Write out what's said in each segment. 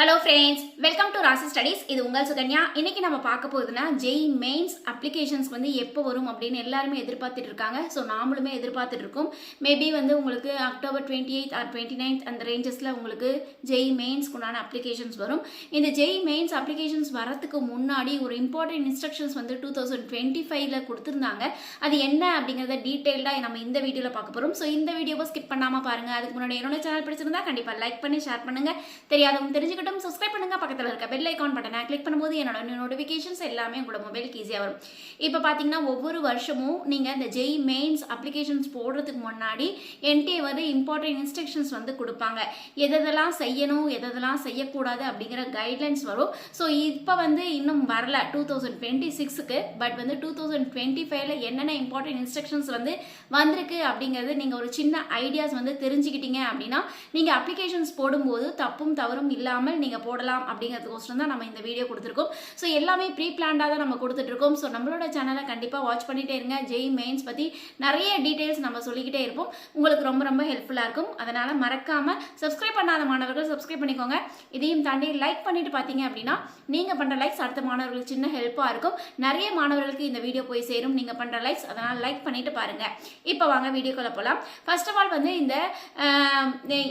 Hello friends welcome to Rasi studies இது உங்கள் சுகன்யா. இன்னைக்கு நம்ம பார்க்க போகுதுன்னா ஜெய் மெயின்ஸ் அப்ளிகேஷன்ஸ் வந்து எப்போ வரும் அப்படின்னு எல்லாருமே எதிர்பார்த்துட்டு இருக்காங்க. ஸோ நாமளுமே எதிர்பார்த்துட்டு இருக்கோம் மேபி வந்து உங்களுக்கு October twenty eight or twenty ninth அந்த ரேஞ்சஸில் உங்களுக்கு ஜெய் மெயின்ஸ்க்குண்டான அப்ளிகேஷன்ஸ் வரும். இந்த ஜெய் மெயின்ஸ் அப்ளிகேஷன்ஸ் வரத்துக்கு முன்னாடி ஒரு இம்பார்ட்டன்ட் இன்ஸ்ட்ரக்ஷன்ஸ் வந்து டூ தௌசண்ட் டுவெண்ட்டி ஃபைவ்ல கொடுத்துருந்தாங்க. அது என்ன அப்படிங்கிறத டீட்டெயில்டாக நம்ம இந்த வீடியோவில் பார்க்க போகிறோம் ஸோ இந்த வீடியோவை ஸ்கிப் பண்ணாமல் பாருங்கள் அதுக்கு முன்னாடி என்னோட சேனல் பிடிச்சிருந்தா கண்டிப்பாக லைக் பண்ணி ஷேர் பண்ணுங்கள் தெரியாதவங்க தெரிஞ்சுக்கிட்டும் சப்ஸ்கிரைப் பண்ணுங்க. பக்கத்தில் இருக்க பெல் ஐக்கான் பட்டனை கிளிக் பண்ணும்போது என்னோட நோட்டிஃபிகேஷன்ஸ் எல்லாமே உங்களோட மொபைலுக்கு ஈஸியாக வரும். இப்போ பார்த்தீங்கன்னா ஒவ்வொரு வருஷமும் நீங்கள் இந்த ஜெய் மெயின்ஸ் அப்ளிகேஷன்ஸ் போடுறதுக்கு முன்னாடி என்டிஏ வந்து இம்பார்ட்டன்ட் இன்ஸ்ட்ரக்ஷன்ஸ் வந்து கொடுப்பாங்க. எதெல்லாம் செய்யணும் எதெல்லாம் செய்யக்கூடாது அப்படிங்கிற கைட்லைன்ஸ் வரும். ஸோ இப்போ வந்து இன்னும் வரல டூ தௌசண்ட் டுவெண்ட்டி சிக்ஸுக்கு பட் வந்து டூ தௌசண்ட் டுவெண்ட்டி ஃபைவ்ல என்னென்ன இம்பார்ட்டன்ட் இன்ஸ்ட்ரக்ஷன்ஸ் வந்து வந்திருக்கு அப்படிங்கிறது நீங்கள் ஒரு சின்ன ஐடியாஸ் வந்து தெரிஞ்சுக்கிட்டீங்க அப்படின்னா நீங்கள் அப்ளிகேஷன்ஸ் போடும்போது தப்பும் தவறும் இல்லாமல் நீங்கள் போடலாம் அப்படிங்கிறதுக்கோசரம் தான் நம்ம இந்த வீடியோ கொடுத்துருக்கோம். ஸோ எல்லாமே ப்ரீ பிளான்டாக தான் நம்ம கொடுத்துட்ருக்கோம். ஸோ நம்மளோட சேனலை கண்டிப்பாக வாட்ச் பண்ணிகிட்டே இருங்க. ஜெய் மெயின்ஸ் பற்றி நிறைய டீட்டெயில்ஸ் நம்ம சொல்லிக்கிட்டே இருப்போம். உங்களுக்கு ரொம்ப ரொம்ப ஹெல்ப்ஃபுல்லாக இருக்கும். அதனால் மறக்காமல் சப்ஸ்கிரைப் பண்ணாத மாணவர்கள் சப்ஸ்கிரைப் பண்ணிக்கோங்க. இதையும் தாண்டி லைக் பண்ணிட்டு பார்த்தீங்க அப்படின்னா நீங்கள் பண்ணுற லைக்ஸ் அடுத்த மாணவர்களுக்கு சின்ன ஹெல்ப்பாக இருக்கும். நிறைய மாணவர்களுக்கு இந்த வீடியோ போய் சேரும். நீங்கள் பண்ணுற லைக்ஸ் அதனால் லைக் பண்ணிட்டு பாருங்கள் இப்போ வாங்க வீடியோக்குள்ளே போகலாம் ஃபர்ஸ்ட் ஆஃப் ஆல் வந்து இந்த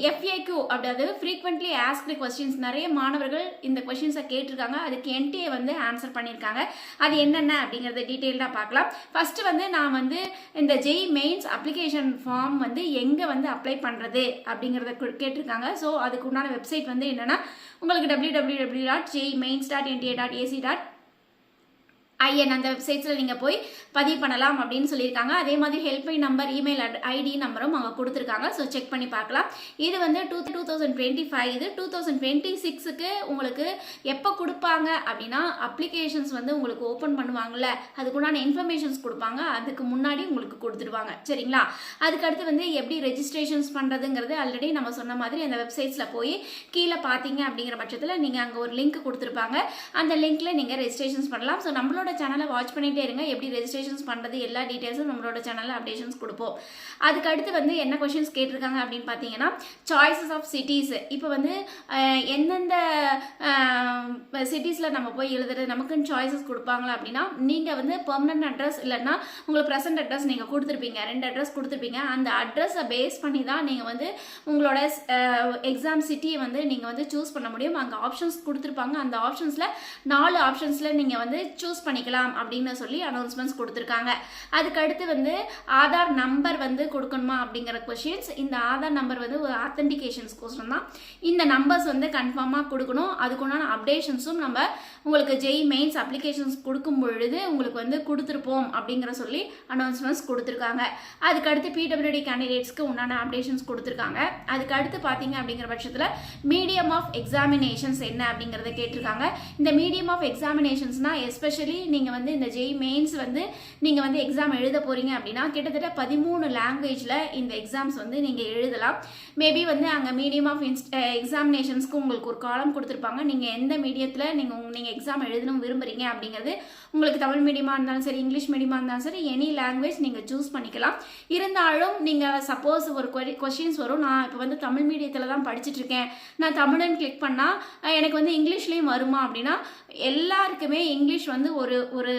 எஃப்ஏக்யூ அதாவது ஃப்ரீக்வெண்ட்லி ஆஸ்க்டு கொஸ்டின்ஸ் நிறைய நிறைய மாணவர்கள் இந்த கொஸ்டின்ஸை கேட்டிருக்காங்க. அதுக்கு என்டிஏ வந்து ஆன்சர் பண்ணியிருக்காங்க. அது என்னென்ன அப்படிங்கிறத டீட்டெயில்டாக பார்க்கலாம். ஃபஸ்ட்டு வந்து நான் வந்து இந்த ஜெய் மெயின்ஸ் அப்ளிகேஷன் ஃபார்ம் வந்து எங்கே வந்து அப்ளை பண்ணுறது அப்படிங்கிறத கு- கேட்டிருக்காங்க. ஸோ அதுக்கு உண்டான வெப்சைட் வந்து என்னென்னா உங்களுக்கு W W W dot JEE mains dot NTA dot AC dot IN அந்த வெப்சைட்ஸில் நீங்கள் போய் பதிவு பண்ணலாம் அப்படின்னு சொல்லியிருக்காங்க. அதே மாதிரி ஹெல்ப்லைன் நம்பர் இமெயில் ஐடி நம்பரும் அவங்க கொடுத்துருக்காங்க. ஸோ செக் பண்ணி பார்க்கலாம். இது வந்து two two thousand twenty five இது டூ தௌசண்ட் டுவெண்ட்டி சிக்ஸுக்கு உங்களுக்கு எப்போ கொடுப்பாங்க அப்படின்னா அப்ளிகேஷன்ஸ் வந்து உங்களுக்கு ஓப்பன் பண்ணுவாங்கள்ல அதுக்குண்டான இன்ஃபர்மேஷன்ஸ் கொடுப்பாங்க. அதுக்கு முன்னாடி உங்களுக்கு கொடுத்துடுவாங்க. சரிங்களா? அதுக்கடுத்து வந்து எப்படி ரெஜிஸ்ட்ரேஷன்ஸ் பண்ணுறதுங்கிறது ஆல்ரெடி நம்ம சொன்ன மாதிரி அந்த வெப்சைட்ஸில் போய் கீழே பார்த்தீங்க அப்படிங்கிற பட்சத்தில் நீங்கள் அங்கே ஒரு லிங்க் கொடுத்துருப்பாங்க. அந்த லிங்க்கில் நீங்கள் ரெஜிஸ்ட்ரேஷன்ஸ் பண்ணலாம். ஸோ நம்மளோட சேனலை வாட்ச் பண்ணிகிட்டே இருங்க. எப்படி ரெஜிஸ்ட்ரேஷன்ஸ் பண்ணுறது எல்லா டீட்டெயில்ஸும் நம்மளோட சேனலில் அப்டேஷன்ஸ் கொடுப்போம். அதுக்கு அடுத்து வந்து என்ன கொஷின்ஸ் கேட்டிருக்காங்க அப்படின்னு பார்த்தீங்கன்னா சாய்ஸஸ் ஆஃப் சிட்டிஸ் இப்போ வந்து எந்தெந்த சிட்டிஸில் நம்ம போய் எழுதுறது நமக்குன்னு சாய்ஸஸ் கொடுப்பாங்களா அப்படின்னா நீங்கள் வந்து பெர்மனன்ட் அட்ரஸ் இல்லைன்னா உங்களுக்கு ப்ரெசன்ட் அட்ரஸ் நீங்கள் கொடுத்துருப்பீங்க. ரெண்டு அட்ரஸ் கொடுத்துருப்பீங்க. அந்த அட்ரஸை பேஸ் பண்ணி தான் நீங்கள் வந்து உங்களோட எக்ஸாம் சிட்டியை வந்து நீங்கள் வந்து சூஸ் பண்ண முடியும். அங்கே ஆப்ஷன்ஸ் கொடுத்துருப்பாங்க. அந்த ஆப்ஷன்ஸில் நாலு ஆப்ஷன்ஸில் நீங்கள் வந்து சூஸ் பண்ணி பண்ணிக்கலாம் அப்படின்னு சொல்லி அனௌன்ஸ்மெண்ட்ஸ் கொடுத்துருக்காங்க. அதுக்கடுத்து வந்து ஆதார் நம்பர் வந்து கொடுக்கணுமா அப்படிங்கிற கொஷின்ஸ் இந்த ஆதார் நம்பர் வந்து ஒரு ஆத்தென்டிகேஷன்ஸ்க்கோசரம் தான். இந்த நம்பர்ஸ் வந்து கன்ஃபார்மாக கொடுக்கணும். அதுக்குண்டான அப்டேஷன்ஸும் நம்ம உங்களுக்கு ஜெய் மெயின்ஸ் அப்ளிகேஷன்ஸ் கொடுக்கும் பொழுது உங்களுக்கு வந்து கொடுத்துருப்போம் அப்படிங்கிற சொல்லி அனௌன்ஸ்மெண்ட்ஸ் கொடுத்துருக்காங்க. அதுக்கடுத்து பிடபிள்யூடி கேண்டிடேட்ஸ்க்கு உண்டான அப்டேஷன்ஸ் கொடுத்துருக்காங்க. அதுக்கடுத்து பார்த்தீங்க அப்படிங்கிற பட்சத்தில் மீடியம் ஆஃப் எக்ஸாமினேஷன்ஸ் என்ன அப்படிங்கிறத கேட்டிருக்காங்க. இந்த மீடியம் ஆஃப் எக்ஸாமினேஷன்ஸ்னால் எஸ்பெஷலி நீங்கள் வந்து இந்த ஜெய் மெயின்ஸ் வந்து நீங்கள் வந்து எக்ஸாம் எழுத போகிறீங்க அப்படின்னா கிட்டத்தட்ட பதிமூணு லாங்குவேஜில் இந்த எக்ஸாம்ஸ் வந்து நீங்கள் எழுதலாம். மேபி வந்து அங்கே மீடியம் ஆஃப் இன்ஸ்ட் எக்ஸாமினேஷன்ஸ்க்கு உங்களுக்கு ஒரு காலம் கொடுத்துருப்பாங்க. நீங்கள் எந்த மீடியத்தில் நீங்கள் நீங்கள் எக்ஸாம் எழுதணும் விரும்புகிறீங்க அப்படிங்கிறது உங்களுக்கு தமிழ் மீடியமாக இருந்தாலும் சரி இங்கிலீஷ் மீடியமாக இருந்தாலும் சரி எனி லாங்குவேஜ் நீங்கள் சூஸ் பண்ணிக்கலாம். இருந்தாலும் நீங்கள் சப்போஸ் ஒரு கொஷின்ஸ் வரும். நான் இப்போ வந்து தமிழ் மீடியத்தில் தான் படிச்சுட்டு இருக்கேன் நான் தமிழன் கிளிக் பண்ணால் எனக்கு வந்து இங்கிலீஷ்லேயும் வருமா அப்படின்னா எல்லாருக்குமே இங்கிலீஷ் வந்து ஒரு ஒரு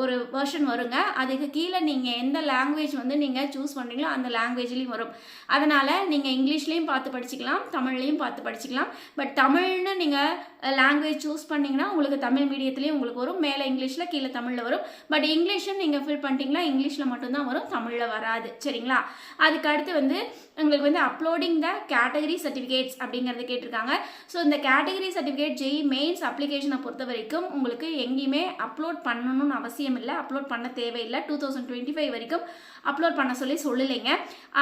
ஒரு வெர்ஷன் வருங்க. அதுக்கு கீழே நீங்கள் எந்த லாங்குவேஜ் வந்து நீங்கள் சூஸ் பண்ணுறீங்களோ அந்த லாங்குவேஜ்லேயும் வரும். அதனால் நீங்கள் இங்கிலீஷ்லேயும் பார்த்து படிச்சுக்கலாம் தமிழ்லேயும் பார்த்து படிச்சுக்கலாம். பட் தமிழ்னு நீங்கள் லாங்குவேஜ் சூஸ் பண்ணிங்கன்னா உங்களுக்கு தமிழ் மீடியத்துலேயும் உங்களுக்கு வரும். மேலே இங்கிலீஷில் கீழே தமிழில் வரும். பட் இங்கிலீஷும் நீங்கள் ஃபில் பண்ணிட்டீங்களா இங்கிலீஷில் மட்டும்தான் வரும் தமிழில் வராது. சரிங்களா? அதுக்கு அடுத்து வந்து உங்களுக்கு வந்து அப்லோடிங் த கேட்டகரி சர்டிஃபிகேட்ஸ் அப்படிங்கிறது கேட்டிருக்காங்க. ஸோ இந்த கேட்டகரி சர்டிஃபிகேட் ஜெய் மெயின்ஸ் அப்ளிகேஷனை பொறுத்த வரைக்கும் உங்களுக்கு எங்கேயுமே அப்லோட் பண்ணணும்னு அவசியம் இல்லை. அப்லோட் பண்ண தேவையில்லை. டூ தௌசண்ட் டுவெண்ட்டி ஃபைவ் வரைக்கும் அப்லோட் பண்ண சொல்லி சொல்லலைங்க.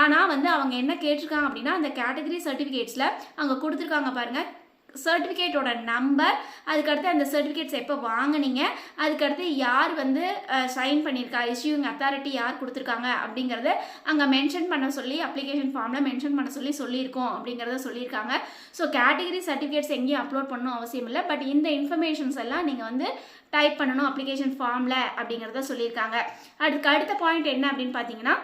ஆனால் வந்து அவங்க என்ன கேட்டிருக்காங்க அப்படின்னா அந்த கேட்டகரி சர்டிஃபிகேட்ஸில் அவங்க கொடுத்துருக்காங்க பாருங்கள் சர்டிஃபிகேட்டோட நம்பர் அதுக்கடுத்து அந்த சர்டிஃபிகேட்ஸ் எப்போ வாங்குனீங்க அதுக்கடுத்து யார் வந்து சைன் பண்ணியிருக்கா இஷ்யூங் அத்தாரிட்டி யார் கொடுத்துருக்காங்க அப்படிங்கிறத அங்கே மென்ஷன் பண்ண சொல்லி அப்ளிகேஷன் ஃபார்மில் மென்ஷன் பண்ண சொல்லி சொல்லியிருக்கோம் அப்படிங்கிறத சொல்லியிருக்காங்க. ஸோ கேட்டகரி சர்டிஃபிகேட்ஸ் எங்கேயும் அப்லோட் பண்ணணும் அவசியம் இல்லை. பட் இந்த இன்ஃபர்மேஷன்ஸ் எல்லாம் நீங்கள் வந்து டைப் பண்ணணும் அப்ளிகேஷன் ஃபார்மில் அப்படிங்கிறத சொல்லியிருக்காங்க. அதுக்கு அடுத்த பாயிண்ட் என்ன அப்படின்னு பார்த்தீங்கன்னா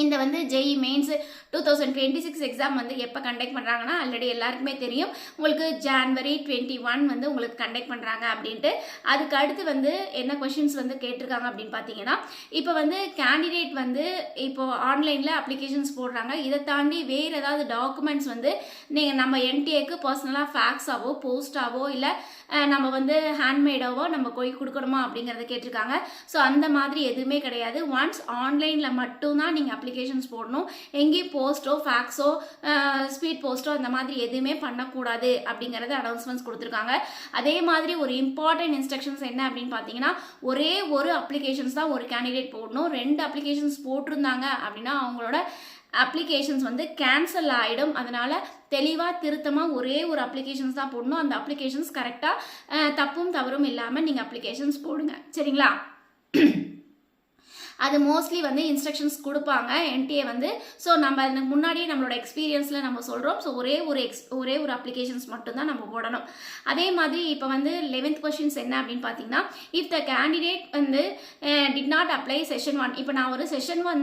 இந்த வந்து JEE mains two thousand twenty six exam வந்து எப்போ கண்டக்ட் பண்ணுறாங்கன்னா ஆல்ரெடி எல்லாருக்குமே தெரியும். உங்களுக்கு ஜான்வரி டுவெண்ட்டி ஒன் வந்து உங்களுக்கு கண்டக்ட் பண்ணுறாங்க அப்படின்ட்டு. அதுக்கு அடுத்து வந்து என்ன கொஷின்ஸ் வந்து கேட்டிருக்காங்க அப்படின்னு பார்த்தீங்கன்னா இப்போ வந்து கேண்டிடேட் வந்து இப்போ ஆன்லைனில் அப்ளிகேஷன்ஸ் போடுறாங்க. இதை தாண்டி வேறு ஏதாவது டாக்குமெண்ட்ஸ் வந்து நீங்கள் நம்ம என்டிஏக்கு பர்சனலாக ஃபேக்ஸாவோ போஸ்டாவோ இல்லை நம்ம வந்து ஹேண்ட்மேடாவோ நம்ம போய் கொடுக்கணுமா அப்படிங்கிறத கேட்டிருக்காங்க. ஸோ அந்த மாதிரி எதுவுமே கிடையாது. ஒன்ஸ் ஆன்லைனில் மட்டும்தான் நீங்கள் அப்ளிகேஷன்ஸ் போடணும். எங்கேயும் போஸ்ட்டோ ஃபேக்ஸோ ஸ்பீட் போஸ்ட்டோ அந்த மாதிரி எதுவுமே பண்ணக்கூடாது அப்படிங்கிறத அனௌன்ஸ்மெண்ட்ஸ் கொடுத்துருக்காங்க. அதே மாதிரி ஒரு இம்பார்ட்டன்ட் இன்ஸ்ட்ரக்ஷன்ஸ் என்ன அப்படின்னு பார்த்தீங்கன்னா ஒரே ஒரு அப்ளிகேஷன்ஸ் தான் ஒரு கேண்டிடேட் போடணும். ரெண்டு அப்ளிகேஷன்ஸ் போட்டிருந்தாங்க அப்படின்னா அவங்களோட அப்ளிகேஷன்ஸ் வந்து கேன்சல் ஆகிடும் அதனால் தெளிவாக திருத்தமாக ஒரே ஒரு அப்ளிகேஷன்ஸ் தான் போடணும். அந்த அப்ளிகேஷன்ஸ் கரெக்டாக தப்பும் தவறும் இல்லாமல் நீங்கள் அப்ளிகேஷன்ஸ் போடுங்க. சரிங்களா? அது மோஸ்ட்லி வந்து இன்ஸ்ட்ரக்ஷன்ஸ் கொடுப்பாங்க என்டிஏ வந்து. ஸோ நம்ம அதுக்கு முன்னாடியே நம்மளோட எக்ஸ்பீரியன்ஸில் நம்ம சொல்கிறோம் ஸோ ஒரே ஒரு எக்ஸ் ஒரே ஒரு அப்ளிகேஷன்ஸ் மட்டும்தான் நம்ம போடணும். அதே மாதிரி இப்போ வந்து லெவன்த் கொஷின்ஸ் என்ன அப்படின்னு பார்த்தீங்கன்னா இஃப் த கேண்டிடேட் வந்து did not apply session one இப்போ நான் ஒரு செஷன் ஒன்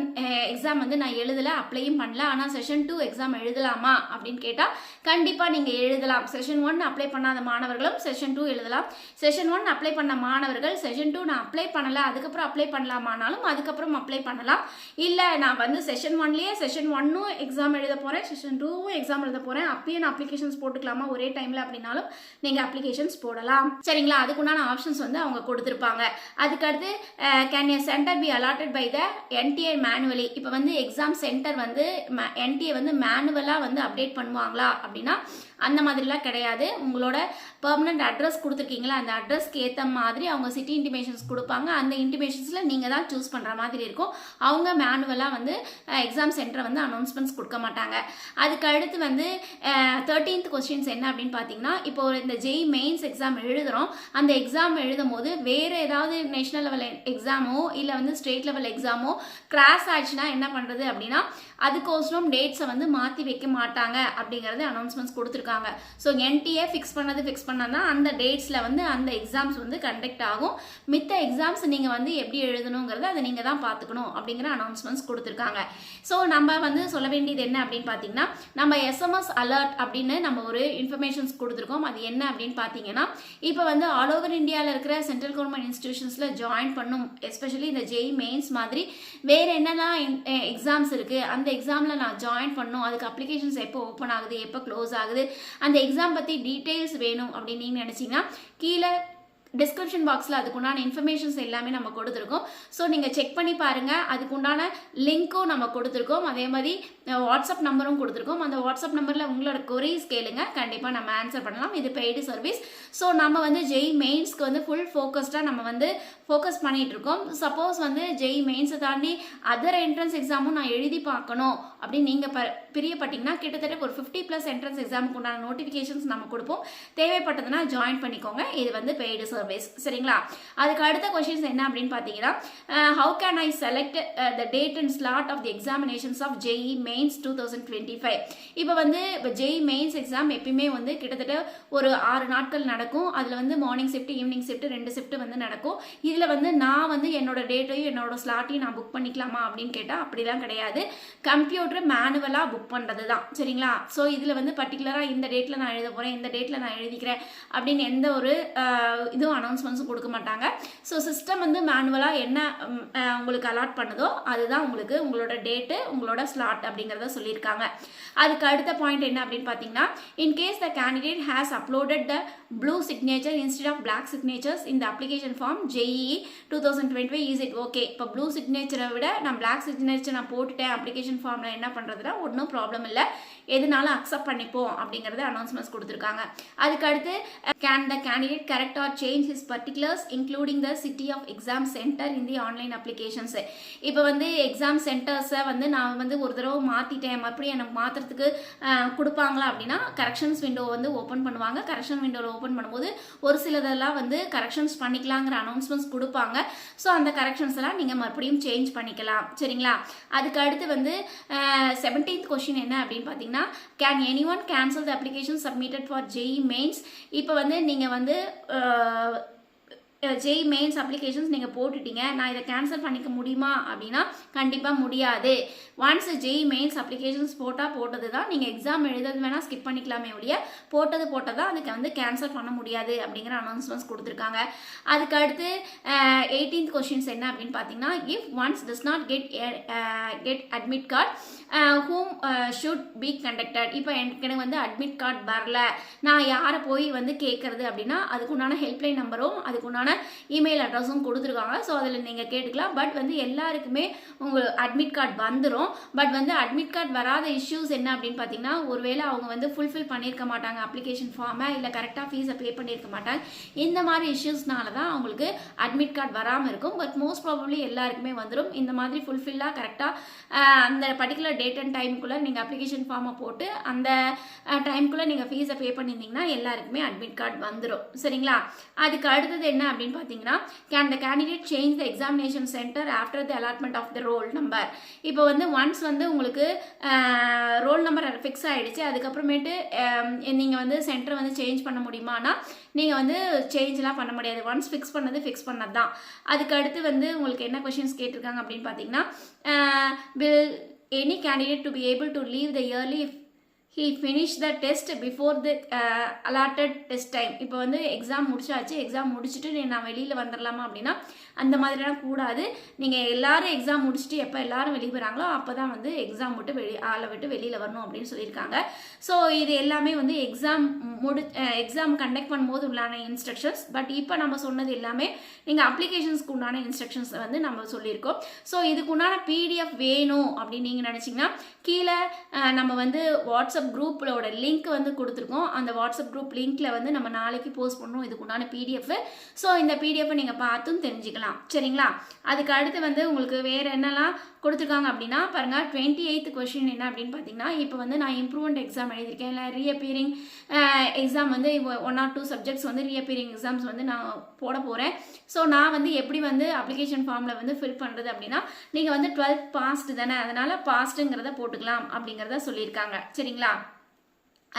எக்ஸாம் வந்து நான் எழுதலை அப்ளையும் பண்ணல. ஆனால் செஷன் டூ எக்ஸாம் எழுதலாமா அப்படின்னு கேட்டால் கண்டிப்பாக நீங்கள் எழுதலாம். செஷன் ஒன் அப்ளை பண்ணாத மாணவர்களும் செஷன் டூ எழுதலாம். செஷன் ஒன் அப்ளை பண்ண மாணவர்கள் செஷன் டூ நான் அப்ளை பண்ணலை அதுக்கப்புறம் அப்ளை பண்ணலாமானாலும் அது அதுக்கப்புறம் அப்ளை பண்ணலாம். இல்லை நான் வந்து செஷன் ஒன்லேயே செஷன் ஒன்னும் எக்ஸாம் எழுத போகிறேன் செஷன் டூவும் எக்ஸாம் எழுத போகிறேன் அப்பயே நான் அப்ளிகேஷன்ஸ் போட்டுக்கலாமா? ஒரே டைமில் அப்படின்னாலும் நீங்கள் அப்ளிகேஷன்ஸ் போடலாம். சரிங்களா? அதுக்குண்டான ஆப்ஷன்ஸ் வந்து அவங்க கொடுத்துருப்பாங்க. அதுக்கடுத்து can a center be allotted by the NTA manually இப்போ வந்து எக்ஸாம் சென்டர் வந்து என்டிஏ வந்து மேனுவலாக வந்து அப்டேட் பண்ணுவாங்களா? அப்படின்னா அந்த மாதிரிலாம் கிடையாது. உங்களோட பர்மனண்ட் அட்ரஸ் கொடுத்துருக்கீங்களா? அந்த அட்ரஸ்க்கு ஏற்ற மாதிரி அவங்க சிட்டி இன்டிமேஷன்ஸ் கொடுப்பாங்க. அந்த இன்டிமேஷன்ஸில் நீங்கள் தான் சூஸ் பண்ணுற மாதிரி இருக்கும். அவங்க மேனுவலாக வந்து எக்ஸாம் சென்டரை வந்து அனௌன்ஸ்மெண்ட்ஸ் கொடுக்க மாட்டாங்க. அதுக்கு அடுத்து வந்து தேர்ட்டீன்த் கொஸ்டின்ஸ் என்ன அப்படின்னு பார்த்தீங்கன்னா இப்போ இந்த ஜெய் மெயின்ஸ் எக்ஸாம் எழுதுகிறோம் அந்த எக்ஸாம் எழுதும் போது வேறு ஏதாவது நேஷனல் லெவல் எக்ஸாமோ இல்லை வந்து ஸ்டேட் லெவல் எக்ஸாமோ கிராஸ் ஆச்சுன்னா என்ன பண்ணுறது அப்படின்னா அதுக்கோசரம் டேட்ஸை வந்து மாற்றி வைக்க மாட்டாங்க அப்படிங்கிறது அனௌன்ஸ்மெண்ட்ஸ் கொடுத்துருக்காங்க. ஸோ என்டிஏ ஃபிக்ஸ் பண்ணது ஃபிக்ஸ் பண்ணால் அந்த டேட்ஸில் வந்து அந்த எக்ஸாம்ஸ் வந்து கண்டக்ட் ஆகும். மித்த எக்ஸாம்ஸ் நீங்கள் வந்து எப்படி எழுதணுங்கிறத அதை நீங்கள் தான் பார்த்துக்கணும் அப்படிங்கிற அனௌன்ஸ்மெண்ட்ஸ் கொடுத்துருக்காங்க. ஸோ நம்ம வந்து சொல்ல வேண்டியது என்ன அப்படின்னு பார்த்தீங்கன்னா நம்ம எஸ்எம்எஸ் அலர்ட் அப்படின்னு நம்ம ஒரு இன்ஃபர்மேஷன்ஸ் கொடுத்துருக்கோம். அது என்ன அப்படின்னு பார்த்தீங்கன்னா இப்போ வந்து ஆல் ஓவர் இந்தியாவில் இருக்கிற சென்ட்ரல் கவர்மெண்ட் இன்ஸ்டிடியூஷன்ஸில் ஜாயின் பண்ணும் எஸ்பெஷலி இந்த ஜெய் மெயின்ஸ் மாதிரி வேறு என்னெல்லாம் எக்ஸாம்ஸ் eh, இருக்குது அந்த எக்ஸாமில் நான் ஜாயின் பண்ணும் அதுக்கு அப்ளிகேஷன்ஸ் எப்போ ஓப்பன் ஆகுது எப்போ க்ளோஸ் ஆகுது அந்த எக்ஸாம் பற்றி டீட்டெயில்ஸ் வேணும் அப்படின்னு நீங்கள் நினச்சிங்கன்னா கீழே டிஸ்கிரிப்ஷன் பாக்ஸில் அதுக்குண்டான இன்ஃபர்மேஷன்ஸ் எல்லாமே நம்ம கொடுத்துருக்கோம். ஸோ நீங்கள் செக் பண்ணி பாருங்கள் அதுக்குண்டான லிங்க்கும் நம்ம கொடுத்துருக்கோம். அதே மாதிரி வாட்ஸ்அப் நம்பரும் கொடுத்துருக்கோம். அந்த வாட்ஸ்அப் நம்பரில் உங்களோட கொரீஸ் கேளுங்க. கண்டிப்பாக நம்ம ஆன்சர் பண்ணலாம். இது பெய்டு சர்வீஸ் ஸோ நம்ம வந்து ஜெய் மெயின்ஸ்க்கு வந்து ஃபுல் ஃபோக்கஸ்டாக நம்ம வந்து ஃபோக்கஸ் பண்ணிகிட்ருக்கோம் சப்போஸ் வந்து ஜெய் மெயின்ஸை தாண்டி அதர் என்ட்ரன்ஸ் எக்ஸாமும் நான் எழுதி பார்க்கணும் அப்படின்னு நீங்கள் ப பிரியப்பட்டிங்கன்னா கிட்டத்தட்ட ஒரு ஃபிஃப்டி ப்ளஸ் என்ட்ரன்ஸ் எக்ஸாமுக்கு உண்டான நோட்டிஃபிகேஷன்ஸ் நம்ம கொடுப்போம். தேவைப்பட்டதுன்னா ஜாயின் பண்ணிக்கோங்க. இது வந்து பெய்டு சர்வீஸ் சரிங்களா? அதுக்கு அடுத்த கொஷின்ஸ் என்ன அப்படின்னு பார்த்தீங்கன்னா how can I select the date and slot of the examinations of JEE mains two thousand twenty five இப்போ வந்து இப்போ ஜெஇ மெயின்ஸ் எக்ஸாம் எப்பயுமே வந்து கிட்டத்தட்ட ஒரு ஆறு நாட்கள் நடக்கும். அதில் வந்து மார்னிங் ஷிஃப்ட் ஈவினிங் ஷிஃப்ட் ரெண்டு ஷிஃப்ட் வந்து நடக்கும். இதில் வந்து நான் வந்து என்னோட டேட்டையும் என்னோட ஸ்லாட்டையும் நான் புக் பண்ணிக்கலாமா அப்படின்னு கேட்டால் அப்படிலாம் கிடையாது. கம்ப்யூட்டர் மேனுவலாக புக் பண்ணுறது தான் சரிங்களா? ஸோ இதில் வந்து பர்டிகுலராக இந்த டேட்டில் நான் எழுத போகிறேன் இந்த டேட்டில் நான் எழுதிக்கிறேன் அப்படின்னு எந்த ஒரு எதுவும் அனௌன்ஸ்மெண்ட்ஸும் கொடுக்க மாட்டாங்க. ஸோ சிஸ்டம் வந்து மேனுவலாக என்ன உங்களுக்கு அலாட் பண்ணுதோ அதுதான் உங்களுக்கு உங்களோட டேட்டு உங்களோட ஸ்லாட் அப்படிங்கிறத சொல்லியிருக்காங்க. அதுக்கு அடுத்த பாயிண்ட் என்ன அப்படின்னு பார்த்தீங்கன்னா in case the candidate has uploaded the blue signature instead of black signatures இந்த application form form two thousand twenty five is it okay இப்போ ப்ளூ சிக்னேச்சரை விட நான் black சிக்னேச்சர் நான் போட்டுட்டேன் அப்ளிகேஷன் formல என்ன பண்ணுறதுனா ஒன்றும் ப்ராப்ளம் இல்லை. எதுனாலும் அக்செப்ட் பண்ணிப்போம் அப்படிங்கிறது அனௌன்ஸ்மெண்ட்ஸ் கொடுத்துருக்காங்க. அதுக்கு அடுத்து can the candidate correct or change his particulars including the city of exam center in the online applications இப்போ வந்து எக்ஸாம் சென்டர்ஸை வந்து நான் வந்து ஒரு தடவை மாற்றிட்டேன் மறுபடியும் எனக்கு மாற்றுறதுக்கு uh, கொடுப்பாங்களா அப்படின்னா கரெக்ஷன்ஸ் விண்டோ வந்து ஓப்பன் பண்ணுவாங்க. கரெக்ஷன் விண்டோவில் ஓப்பன் பண்ணும்போது ஒரு சிலதெல்லாம் வந்து கரெக்ஷன்ஸ் பண்ணிக்கலாங்கிற அனௌன்ஸ்மெண்ட்ஸ் கொடுப்பாங்க. ஸோ அந்த கரெக்ஷன்ஸ் எல்லாம் நீங்கள் மறுபடியும் சேஞ்ச் பண்ணிக்கலாம். சரிங்களா? அதுக்கு அடுத்து வந்து செவன்டீன்த் கொஷின் என்ன அப்படின்னு பார்த்தீங்கன்னா can any one cancel the application submitted for JEE mains இப்போ வந்து நீங்கள் வந்து ஜெய் மெயின்ஸ் அப்ளிகேஷன்ஸ் நீங்கள் போட்டுட்டீங்க. நான் இதை கேன்சல் பண்ணிக்க முடியுமா அப்படின்னா கண்டிப்பாக முடியாது. ஒன்ஸ் ஜெய் மெயின்ஸ் அப்ளிகேஷன்ஸ் போட்டால் போட்டது தான் நீங்கள் எக்ஸாம் எழுதுறது வேணால் ஸ்கிப் பண்ணிக்கலாமே ஒழிய போட்டது போட்டதா அதுக்கு வந்து கேன்சல் பண்ண முடியாது அப்படிங்கிற அனௌன்ஸ்மெண்ட்ஸ் கொடுத்துருக்காங்க. அதுக்கு அடுத்து எயிட்டீன்த் கொஷின்ஸ் என்ன அப்படின்னு பார்த்தீங்கன்னா if one's does not get get admit card whom should be conducted இப்போ எனக்கு வந்து அட்மிட் கார்டு வரல. நான் யாரை போய் வந்து கேட்குறது அப்படின்னா அதுக்குண்டான ஹெல்ப்லைன் நம்பரும் அதுக்குண்டான இமெயில் அட்ரஸும் கொடுத்துருக்காங்க. ஸோ அதில் நீங்கள் கேட்டுக்கலாம். பட் வந்து எல்லாருக்குமே உங்கள் அட்மிட் கார்டு வந்துடும் பட் வந்து அட்மிட் கார்டு வராத இஷ்யூஸ் என்ன அப்படின்னு பார்த்தீங்கன்னா ஒருவேளை அவங்க வந்து ஃபுல்ஃபில் பண்ணியிருக்க மாட்டாங்க. அப்ளிகேஷன் ஃபார்மை இல்லை கரெக்டாக ஃபீஸை பே பண்ணியிருக்க மாட்டாங்க. இந்த மாதிரி இஷ்யூஸ்னால தான் அவங்களுக்கு அட்மிட் கார்டு வராமல் இருக்கும். பட் மோஸ்ட் ப்ராபப்ளி எல்லாருக்குமே வந்துடும் இந்த மாதிரி ஃபுல்ஃபில்லாக கரெக்டாக அந்த பர்டிகுலர் டேட் அண்ட் டைமுக்குள்ளே நீங்கள் அப்ளிகேஷன் ஃபார்மை போட்டு அந்த டைமுக்குள்ளே நீங்கள் ஃபீஸை பே பண்ணியிருந்தீங்கன்னா எல்லாருக்குமே அட்மிட் கார்டு வந்துடும் சரிங்களா? அதுக்கு அடுத்தது என்ன அப்படின்னு பார்த்தீங்கன்னா can the candidate change the examination center after the allotment of the roll number இப்போ வந்து ஒன்ஸ் வந்து உங்களுக்கு ரோல் நம்பர் ஃபிக்ஸ் ஆகிடுச்சு அதுக்கப்புறமேட்டு நீங்கள் வந்து சென்டர் வந்து சேஞ்ச் பண்ண முடியுமானா நீங்கள் வந்து சேஞ்செலாம் பண்ண முடியாது. ஒன்ஸ் ஃபிக்ஸ் பண்ணது ஃபிக்ஸ் பண்ணது தான் அதுக்கு அடுத்து வந்து உங்களுக்கு என்ன கொஷின்ஸ் கேட்டிருக்காங்க அப்படின்னு பார்த்தீங்கன்னா will any candidate to be able to leave the early he finish the test before the allotted test time இப்போ வந்து எக்ஸாம் முடிச்சாச்சு. எக்ஸாம் முடிச்சுட்டு நான் வெளியில் வந்துடலாமா அப்படின்னா அந்த மாதிரிலாம் கூடாது. நீங்கள் எல்லாரும் எக்ஸாம் முடிச்சுட்டு எப்போ எல்லாரும் வெளியே போகிறாங்களோ அப்போ தான் வந்து எக்ஸாம் விட்டு வெளி ஆளை விட்டு வெளியில் வரணும் அப்படின்னு சொல்லியிருக்காங்க. ஸோ இது எல்லாமே வந்து எக்ஸாம் முடி எக்ஸாம் கண்டக்ட் பண்ணும்போது உள்ளான இன்ஸ்ட்ரக்ஷன்ஸ் பட் இப்போ நம்ம சொன்னது எல்லாமே நீங்கள் அப்ளிகேஷன்ஸ்க்கு உண்டான இன்ஸ்ட்ரக்ஷன்ஸ் வந்து நம்ம சொல்லியிருக்கோம். ஸோ இதுக்கு உண்டான பிடிஎஃப் வேணும் அப்படின்னு நீங்கள் நினச்சிங்கன்னா கீழே நம்ம வந்து வாட்ஸ்அப் குரூப்போட லிங்க் வந்து கொடுத்துருக்கோம். அந்த வாட்ஸ்அப் குரூப் லிங்க்கில் வந்து நம்ம நாளைக்கு போஸ்ட் பண்ணணும். இதுக்கு உண்டான பிடிஎஃப் ஸோ இந்த பிடிஎஃப் நீங்கள் பார்த்தும் தெரிஞ்சுக்கலாம். சரிங்களா? அதுக்கு அடுத்து வந்து உங்களுக்கு வேறு என்னெல்லாம் கொடுத்துருக்காங்க அப்படின்னா பாருங்கள் டுவெண்ட்டி எயித் கொஷின் என்ன அப்படின்னு பார்த்தீங்கன்னா இப்போ வந்து நான் இம்ப்ரூவ்மெண்ட் எக்ஸாம் எழுதியிருக்கேன். இல்லை ரீஅப்பியரிங் எக்ஸாம் வந்து ஒன் ஆர் டூ சப்ஜெக்ட்ஸ் வந்து ரீஅப்பியரிங் எக்ஸாம்ஸ் வந்து நான் போட போகிறேன் ஸோ நான் வந்து எப்படி வந்து அப்ளிகேஷன் ஃபார்மில் வந்து ஃபில் பண்ணுறது அப்படின்னா நீங்கள் வந்து டுவெல்த் பாஸ்ட் தானே. அதனால் பாஸ்ட்டுங்கிறத போட்டுக்கலாம் அப்படிங்கிறத சொல்லியிருக்காங்க. சரிங்களா?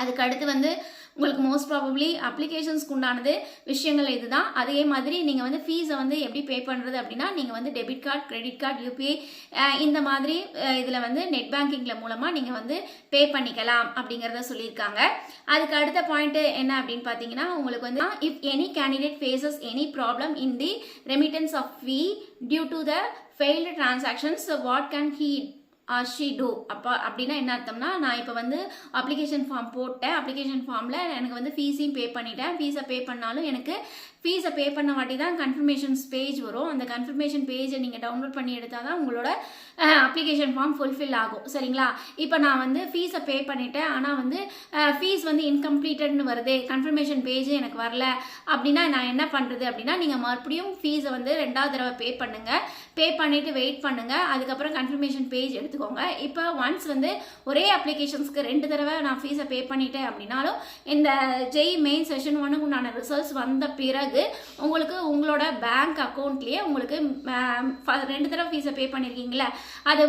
அதுக்கு அடுத்து வந்து உங்களுக்கு மோஸ்ட் ப்ராபப்ளி அப்ளிகேஷன்ஸ்க்கு உண்டானது விஷயங்கள் இதுதான். அதே மாதிரி நீங்கள் வந்து ஃபீஸை வந்து எப்படி பே பண்ணுறது அப்படின்னா நீங்கள் வந்து debit card credit card UPI இந்த மாதிரி இதில் வந்து நெட் பேங்கிங்கில் மூலமாக நீங்கள் வந்து பே பண்ணிக்கலாம் அப்படிங்கிறத சொல்லியிருக்காங்க. அதுக்கு அடுத்த பாயிண்ட்டு என்ன அப்படின்னு பார்த்தீங்கன்னா உங்களுக்கு வந்து if any candidate faces any problem in the remittance of fee due to the failed transactions what can he she do அப்போ அப்படின்னா என்ன அர்த்தம்னா நான் இப்போ வந்து அப்ளிகேஷன் ஃபார்ம் போட்டேன். அப்ளிகேஷன் ஃபார்மில் எனக்கு வந்து ஃபீஸையும் பே பண்ணிட்டேன். ஃபீஸை பே பண்ணாலும் எனக்கு ஃபீஸை பே பண்ண வாட்டி தான் கன்ஃபர்மேஷன்ஸ் பேஜ் வரும். அந்த கன்ஃபர்மேஷன் பேஜை நீங்கள் டவுன்லோட் பண்ணி எடுத்தால் தான் உங்களோட அப்ளிகேஷன் ஃபார்ம் ஃபுல்ஃபில் ஆகும். சரிங்களா? இப்போ நான் வந்து ஃபீஸை பே பண்ணிட்டேன். ஆனால் வந்து ஃபீஸ் வந்து இன்கம்ப்ளீட்டட்னு வருது. கன்ஃபர்மேஷன் பேஜ் எனக்கு வரல. அப்படின்னா நான் என்ன பண்ணுறது அப்படின்னா நீங்கள் மறுபடியும் ஃபீஸை வந்து ரெண்டாவது தடவை பே பண்ணுங்கள் பே பண்ணிவிட்டு வெயிட் பண்ணுங்கள் அதுக்கப்புறம் கன்ஃபர்மேஷன் பேஜ் எடுத்துக்கோங்க. இப்போ ஒன்ஸ் வந்து ஒரே அப்ளிகேஷன்ஸ்க்கு ரெண்டு தடவை நான் ஃபீஸை பே பண்ணிட்டேன் அப்படின்னாலும் இந்த ஜெய் மெயின் செஷன் ஒன்று உண்டான ரிசல்ட்ஸ் வந்த பிறகு உங்களுக்கு உங்களோட பேங்க் அக்கௌண்ட்லேயே உங்களுக்கு ரெண்டு தடவை ஃபீஸை பே பண்ணியிருக்கீங்களே அது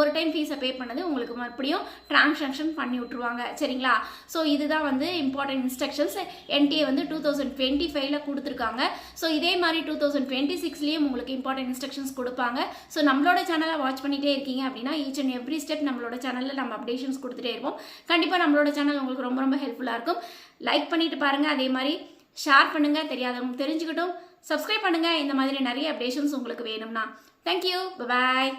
ஒரு டைம் ஃபீஸை பே பண்ணது உங்களுக்கு மறுபடியும் டிரான்சாக்ஷன் பண்ணி விட்ருவாங்க சரிங்களா? ஸோ இதுதான் வந்து இம்பார்ட்டன்ட் இன்ஸ்ட்ரக்ஷன்ஸ் என்டிஏ வந்து டூ தௌசண்ட் டுவெண்ட்டி ஃபைவ்ல கொடுத்துருக்காங்க. ஸோ இதே மாதிரி டூ தௌசண்ட் டுவெண்ட்டி சிக்ஸ்லேயும் உங்களுக்கு இம்பார்ட்டன்ட் இன்ஸ்ட்ரக்ஷன்ஸ் கொடுப்பாங்க. ஸோ நம்மளோட சேனலை வாட்ச் பண்ணிகிட்டே இருக்கீங்க அப்படின்னா ஈச் அண்ட் எவ்ரி ஸ்டெப் நம்மளோட சேனலில் நம்ம அப்டேஷன்ஸ் கொடுத்துட்டே இருப்போம். கண்டிப்பாக நம்மளோட சேனல் உங்களுக்கு ரொம்ப ரொம்ப ஹெல்ப்ஃபுல்லாக இருக்கும். லைக் பண்ணிட்டு பாருங்கள் அதே மாதிரி ஷேர் பண்ணுங்கள் தெரியாதவங்க தெரிஞ்சுக்கிட்டும். சப்ஸ்கிரைப் பண்ணுங்கள் இந்த மாதிரி நிறைய அப்டேஷன்ஸ் உங்களுக்கு வேணும்னா. Thank you bye